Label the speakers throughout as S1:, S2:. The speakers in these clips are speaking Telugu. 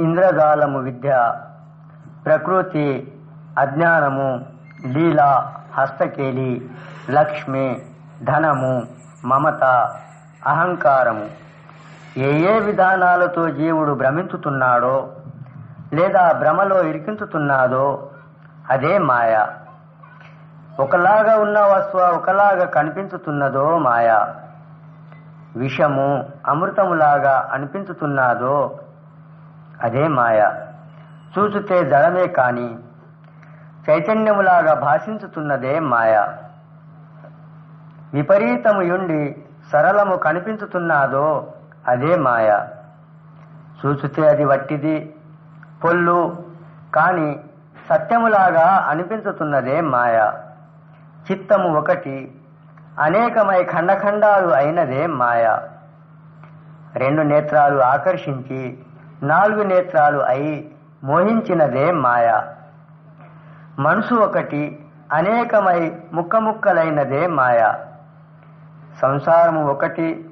S1: ఇంద్రజాలము విద్య ప్రకృతి అజ్ఞానము లీల హస్తకేలి లక్ష్మి ధనము మమత అహంకారము. ఏ ఏ విధానాలతో జీవుడు భ్రమించుతున్నాడో లేదా భ్రమలో ఇరికించుతున్నాడో అదే మాయ. ఒకలాగా ఉన్న వస్తువు ఒకలాగా కనిపించుతున్నదో మాయ. విషము అమృతములాగా అనిపించుతున్నాదో అదే మాయ. చూచుతే జడమే కాని చైతన్యములాగా భాషించుతున్నదే మాయ. విపరీతము యుండి సరళము కనిపించుతున్నాదో అదే మాయ. చూచుతే అది వట్టిది పొల్లు కాని సత్యములాగా అనిపించుతున్నదే మాయ. చిత్తము ఒకటి అనేకమై ఖండఖండాలు అయినదే మాయ. రెండు నేత్రాలు ఆకర్షించి నాలుగు నేత్రాలు అయి మోహించినదే మాయ. మనసు ఒకటి అనేకమై ముక్కముక్కలైనదే మాయ. సంసారము ఒకటి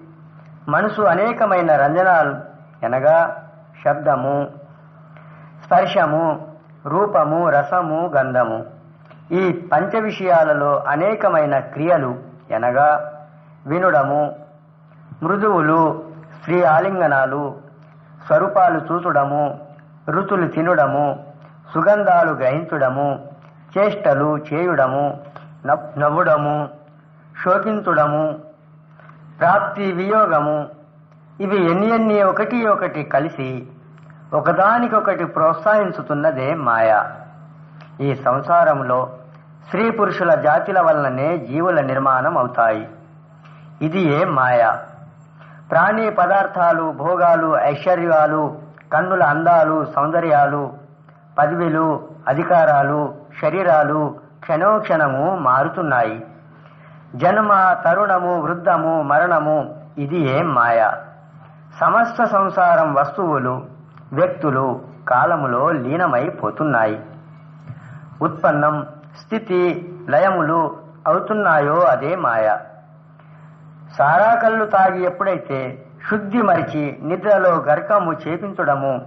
S1: మనసు అనేకమైన రంజనాలు అనగా శబ్దము స్పర్శము రూపము రసము గంధము. ఈ పంచ విషయాలలో అనేకమైన క్రియలు అనగా వినుడము మృదువులు స్త్రీ ఆలింగనాలు స్వరూపాలు చూచుడము రుచులు తినుడము సుగంధాలు గ్రహించుడము చేష్టలు చేయుడము నవ్- నవ్వుడము శోకించుడము ప్రాప్తి వియోగము ఇవి ఎన్ని ఎన్ని ఒకటి ఒకటి కలిసి ఒకదానికొకటి ప్రోత్సహించుతున్నదే మాయ. ఈ సంసారంలో స్త్రీ పురుషుల జాతుల వలననే జీవుల నిర్మాణం అవుతాయి. ఇది ఏ మాయ? ప్రాణీ పదార్థాలు భోగాలు ఐశ్వర్యాలు కన్నుల అందాలు సౌందర్యాలు పదవిలు అధికారాలు శరీరాలు క్షణోక్షణము మారుతున్నాయి. జన్మ తరుణము వృద్ధము మరణము ఇది ఏం మాయ? సమస్త సంసారం వస్తువులు వ్యక్తులు కాలములో లీనమైపోతున్నాయి. ఉత్పన్నం స్థితి లయములు అవుతున్నాయో అదే మాయ. సారా కళ్ళు తాగి ఎప్పుడైతే శుద్ధి మరిచి నిద్రలో గర్కము చేపించడము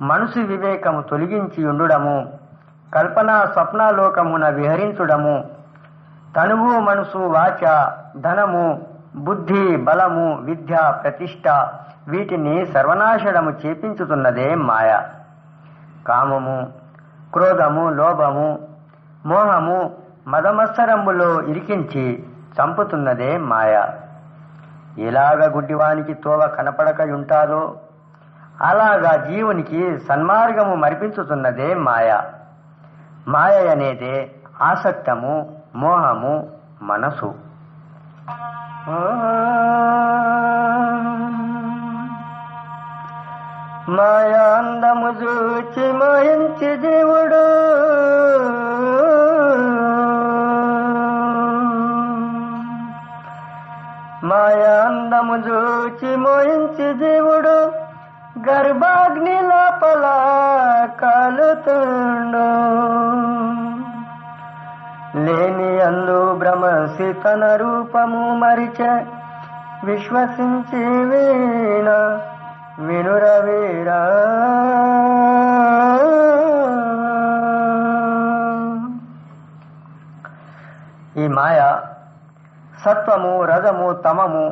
S1: మనసు వివేకము తొలగించి ఉండుడము కల్పనా స్వప్నాలోకమున విహరించుడము తనువు మనసు వాచ ధనము బుద్ధి బలము విద్య ప్రతిష్ట వీటిని సర్వనాశనము చేపించుతున్నదే మాయ. కామము క్రోధము లోభము మోహము మదమత్సరములో ఇరికించి చంపుతున్నదే మాయ. ఎలాగ గుడ్డివానికి తోవ కనపడక అలాగా జీవునికి సన్మార్గము మరిపించుతున్నదే మాయ. మాయ అనేదే ఆసక్తము మోహము మనసు. మాయాందము చూచి మోయించి దేవుడు. అందము చూచి మోయించి దేవుడు గర్భాగ్ని లోపల కలుతుండు. లేని అందు భ్రమసి తన రూపము మరిచే విశ్వసించి వీణ వినురవీరా ఈ మాయ సత్వము రజము తమము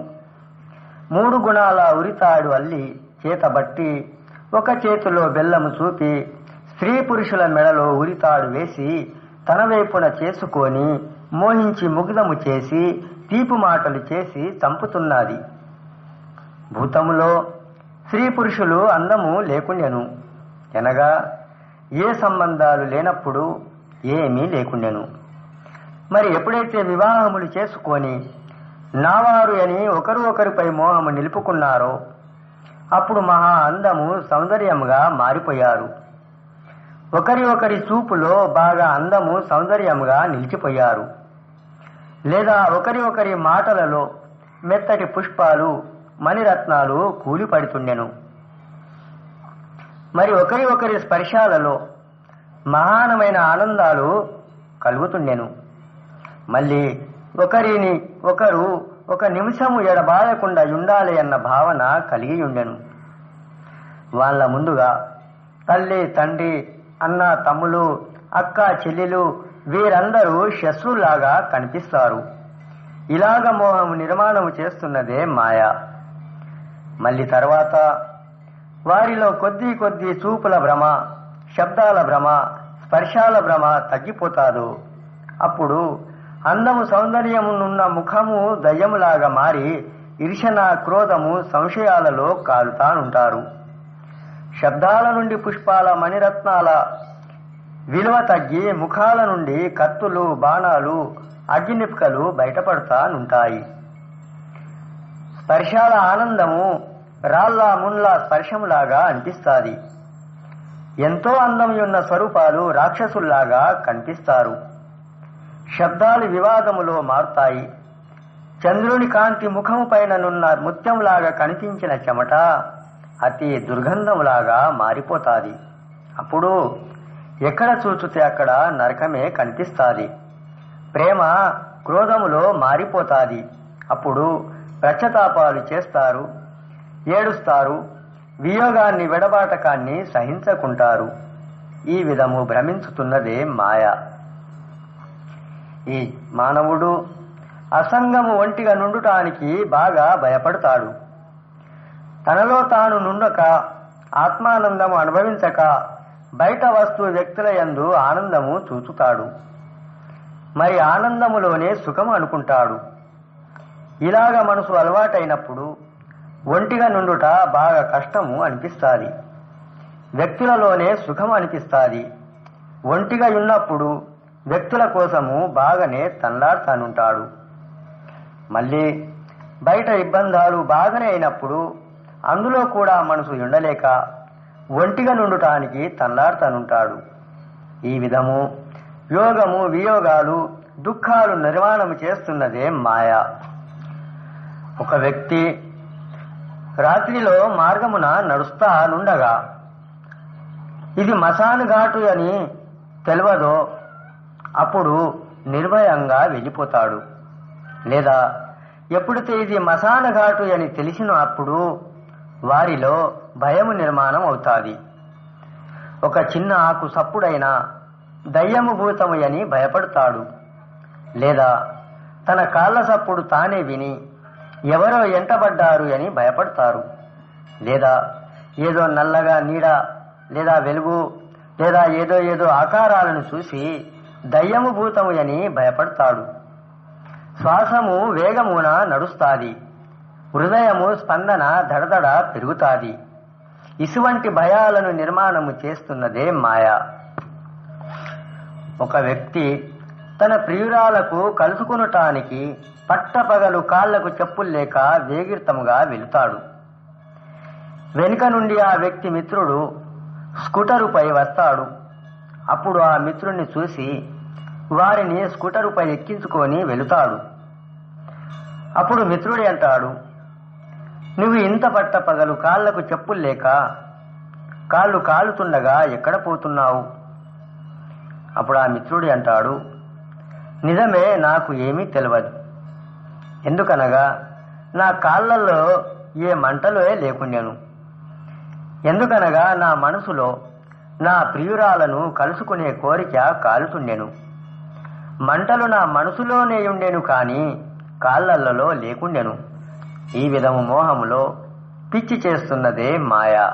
S1: మూడు గుణాల ఉరితాడు అల్లి చేతబట్టి ఒక చేతిలో బెల్లము చూపి స్త్రీ పురుషుల మెడలో ఉరితాడు వేసి తన వైపున చేసుకొని మోహించి ముగ్ధము చేసి తీపు మాటలు చేసి చంపుతున్నది. భూతములో స్త్రీ పురుషులు అందము లేకుండెను. ఎనగా ఏ సంబంధాలు లేనప్పుడు ఏమీ లేకుండెను. మరి ఎప్పుడైతే వివాహములు చేసుకొని నావారు అని ఒకరు ఒకరిపై మోహము నిలుపుకున్నారో. అప్పుడు మహా అందము సౌందర్యముగా మారిపోయారు. ఒకరి ఒకరి చూపులో బాగా అందము సౌందర్యముగా నిలిచిపోయారు. లేదా ఒకరి ఒకరి మాటలలో మెత్తటి పుష్పాలు మణిరత్నాలు కూలిపడుతుండెను. మరి ఒకరి ఒకరి స్పర్శాలలో మహానమైన ఆనందాలు కలుగుతుండెను. మళ్ళీ ఒకరిని ఒకరు ఒక నిమిషము ఎడబాయకుండా ఉండాలి అన్న భావన కలిగి ఉండెను వాళ్ళ ముందుగా తల్లి తండ్రి అన్న తమ్ములు అక్క చెల్లెలు వీరందరూ శత్రులాగా కనిపిస్తారు. ఇలాగ మోహం నిర్మాణం చేస్తున్నదే మాయ. మళ్ళీ తర్వాత వారిలో కొద్ది కొద్ది చూపుల భ్రమ శబ్దాల భ్రమ స్పర్శాల భ్రమ తగ్గిపోతాదు. అప్పుడు అందము సౌందర్యమునున్న ముఖము దయ్యములాగా మారి ఇర్షణ క్రోధము సంశయాలలో కాలుతానుంటారు. శబ్దాల నుండి పుష్పాల మణిరత్నాల విలువ తగ్గి ముఖాల నుండి కత్తులు బాణాలు అగ్నిపికలు బయటపడతానుంటాయి. స్పర్శాల ఆనందము రాళ్ళ మున్ల స్పర్శములాగా అనిపిస్తాది. ఎంతో అందం ఉన్న స్వరూపాలు రాక్షసుల్లాగా కనిపిస్తారు. శబ్దాలు వివాదములో మారుతాయి. చంద్రుని కాంతి ముఖము పైననున్న ముత్యంలాగా కనిపించిన చెమట అతి దుర్గంధములాగా మారిపోతాది. అప్పుడు ఎక్కడ చూచితే అక్కడ నరకమే కనిపిస్తాది. ప్రేమ క్రోధములో మారిపోతాది. అప్పుడు రచ్చతాపాలు చేస్తారు ఏడుస్తారు వియోగాన్ని విడబాటకాన్ని సహించకుంటారు. ఈ విధము భ్రమించుతున్నదే మాయ. ఈ మానవుడు అసంగము ఒంటిగా నుండుటానికి బాగా భయపడతాడు. తనలో తాను నుండక ఆత్మానందము అనుభవించక బయట వస్తు వ్యక్తుల యందు ఆనందము చూచుతాడు. మరి ఆనందములోనే సుఖం అనుకుంటాడు. ఇలాగ మనసు అలవాటైనప్పుడు ఒంటిగా నుండుట బాగా కష్టము అనిపిస్తాది. వ్యక్తులలోనే సుఖం అనిపిస్తాది. ఒంటిగా ఉన్నప్పుడు వ్యక్తుల కోసము బాగానే తన్లాడుతానుంటాడు మళ్ళీ బయట ఇబ్బందాలు బాగానే అయినప్పుడు అందులో కూడా మనసు ఉండలేక ఒంటిగా నుండుటానికి తన్లాడుతానుంటాడు ఈ విధము యోగము వియోగాలు దుఃఖాలు నిర్మాణం చేస్తున్నదే మాయ. ఒక వ్యక్తి రాత్రిలో మార్గమున నడుస్తా నుండగా ఇది మసాను ఘాటు అని తెలియదో అప్పుడు నిర్భయంగా వెళ్ళిపోతాడు. లేదా ఎప్పుడైతే ఇది మసాన ఘాటు అని తెలిసిన అప్పుడు వారిలో భయము నిర్మాణం అవుతాది. ఒక చిన్న ఆకు సప్పుడైనా దయ్యము భూతము అని భయపడతాడు. లేదా తన కాళ్ళ సప్పుడు తానే విని ఎవరో ఎంటబడ్డారు అని భయపడతారు. లేదా ఏదో నల్లగా నీడ లేదా వెలుగు లేదా ఏదో ఏదో ఆకారాలను చూసి దయ్యము భూతముయని భయపడతాడు. శ్వాసము వేగమున నడుస్తాది. హృదయము స్పందన దడదడ పెరుగుతాది. ఇసువంటి భయాలను నిర్మాణము చేస్తున్నదే మాయ. ఒక వ్యక్తి తన ప్రియురాలకు కలుసుకునటానికి పట్టపగలు కాళ్ళకు చెప్పులు లేక వేగిర్తముగా వెళుతాడు. వెనుక నుండి ఆ వ్యక్తి మిత్రుడు స్కూటరుపై వస్తాడు. అప్పుడు ఆ మిత్రుణ్ణి చూసి వారిని స్కూటరుపై ఎక్కించుకొని వెళుతాడు. అప్పుడు మిత్రుడి అంటాడు నువ్వు ఇంత పట్ట పగలు కాళ్ళకు చెప్పులు లేక కాళ్ళు కాలుతుండగా ఎక్కడ పోతున్నావు? అప్పుడు ఆ మిత్రుడి అంటాడు నిజమే నాకు ఏమీ తెలియదు ఎందుకనగా నా కాళ్ళల్లో ఏ మంటలో లేకుండాను. ఎందుకనగా నా మనసులో నా ప్రియురాలను కలుసుకునే కోరిక కాలుతుండెను. మంటలు నా మనసులోనే ఉండెను కాని కాళ్ళల్లో లేకుండెను. ఈ విధము మోహములో పిచ్చి చేస్తున్నదే మాయ.